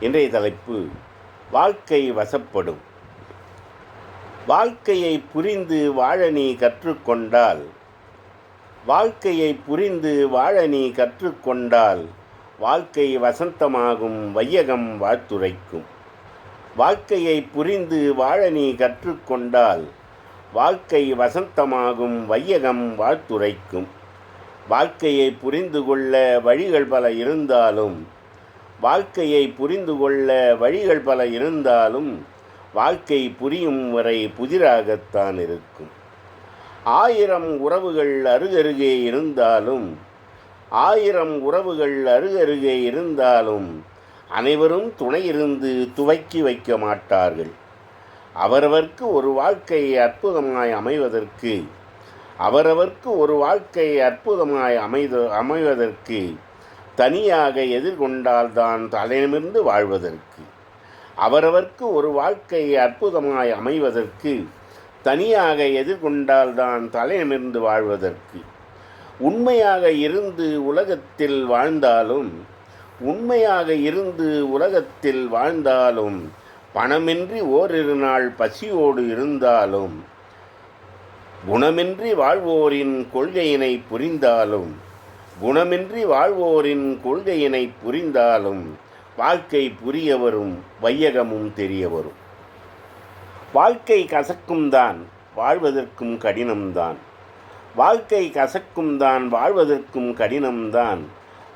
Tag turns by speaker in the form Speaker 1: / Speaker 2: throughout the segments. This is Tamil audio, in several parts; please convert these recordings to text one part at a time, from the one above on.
Speaker 1: இன்றைய தலைப்பு வாழ்க்கை வசப்படும். வாழ்க்கையை புரிந்து வாழ நீ கற்றுக்கொண்டால் வாழ்க்கையை புரிந்து வாழ நீ கற்றுக்கொண்டால் வாழ்க்கை வசந்தமாகும் வையகம் வாழ்த்துரைக்கும். வாழ்க்கையை புரிந்து வாழ நீ கற்றுக்கொண்டால் வாழ்க்கை வசந்தமாகும் வையகம் வாழ்த்துரைக்கும். வாழ்க்கையை புரிந்து கொள்ள வழிகள் பல இருந்தாலும் வாழ்க்கையை புரிந்து கொள்ள வழிகள் பல இருந்தாலும் வாழ்க்கை புரியும் வரை புதிராகத்தான் இருக்கும். ஆயிரம் உறவுகள் அருகருகே இருந்தாலும் ஆயிரம் உறவுகள் அருகருகே இருந்தாலும் அனைவரும் துணையிருந்து துவக்கி வைக்க மாட்டார்கள். அவரவர்க்கு ஒரு வாழ்க்கை அற்புதமாய் அமைவதற்கு அவரவர்க்கு ஒரு வாழ்க்கை அற்புதமாய் அமைத அமைவதற்கு தனியாக எதிர்கொண்டால்தான் தலைநிமிர்ந்து வாழ்வதற்கு. அவரவர்க்கு ஒரு வாழ்க்கை அற்புதமாய் அமைவதற்கு தனியாக எதிர்கொண்டால்தான் தலைநிமிர்ந்து வாழ்வதற்கு. உண்மையாக இருந்து உலகத்தில் வாழ்ந்தாலும் உண்மையாக இருந்து உலகத்தில் வாழ்ந்தாலும் பணமின்றி ஓரிரு நாள் பசியோடு இருந்தாலும் குணமின்றி வாழ்வோரின் கொள்கையினை புரிந்தாலும் குணமின்றி வாழ்வோரின் கொள்கையினை புரிந்தாலும் வாழ்க்கை புரிய வரும் வையகமும் தெரிய வரும் வாழ்க்கை கசக்கும் தான் வாழ்வதற்கும் கடினம்தான். வாழ்க்கை கசக்கும் தான் வாழ்வதற்கும் கடினம்தான்.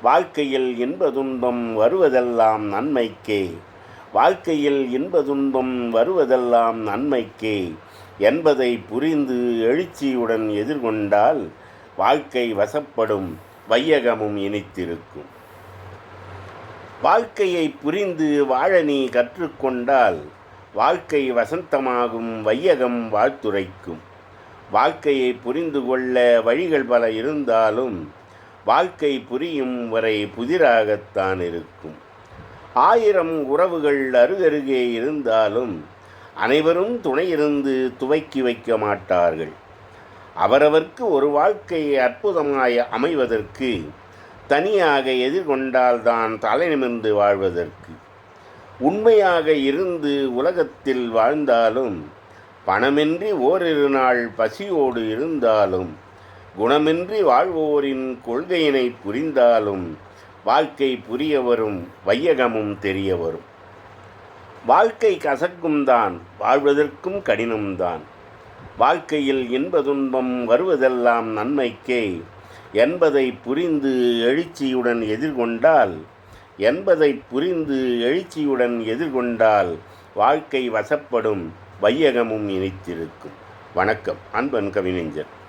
Speaker 1: வாழ்க்கையில் இன்பதுன்பம் வருவதெல்லாம் நன்மைக்கே. வாழ்க்கையில் இன்பதுன்பம் வருவதெல்லாம் நன்மைக்கே. என்பதை புரிந்து எழுச்சியுடன் எதிர்கொண்டால் வாழ்க்கை வசப்படும். வையகமும் இனித்திருக்கும். வாழ்க்கையை புரிந்து வாழ நீ கற்றுக்கொண்டால் வாழ்க்கை வசந்தமாகும் வையகம் வாழ்த்துரைக்கும். வாழ்க்கையை புரிந்து கொள்ள வழிகள் பல இருந்தாலும் வாழ்க்கை புரியும் வரை புதிராகத்தான் இருக்கும். ஆயிரம் உறவுகள் அருகருகே இருந்தாலும் அனைவரும் துணையிருந்து துவக்கி வைக்க மாட்டார்கள். அவரவர்க்கு ஒரு வாழ்க்கை அற்புதமாய் அமைவதற்கு தனியாக எதிர்கொண்டால்தான் தலை நிமிர்ந்து வாழ்வதற்கு. உண்மையாக இருந்து உலகத்தில் வாழ்ந்தாலும் பணமின்றி ஓரிரு நாள் பசியோடு இருந்தாலும் குணமின்றி வாழ்வோரின் கொள்கையினை புரிந்தாலும் வாழ்க்கை புரிய வரும் வையகமும் தெரிய வரும் வாழ்க்கை கசக்கும் தான் வாழ்வதற்கும் கடினம்தான். வாழ்க்கையில் இன்ப துன்பம் வருவதெல்லாம் நன்மைக்கே. என்பதை புரிந்து எழுச்சியுடன் எதிர்கொண்டால் என்பதை புரிந்து எழுச்சியுடன் எதிர்கொண்டால் வாழ்க்கை வசப்படும் வையகமும் இணைத்திருக்கும் வணக்கம். அன்பன் கவிஞர்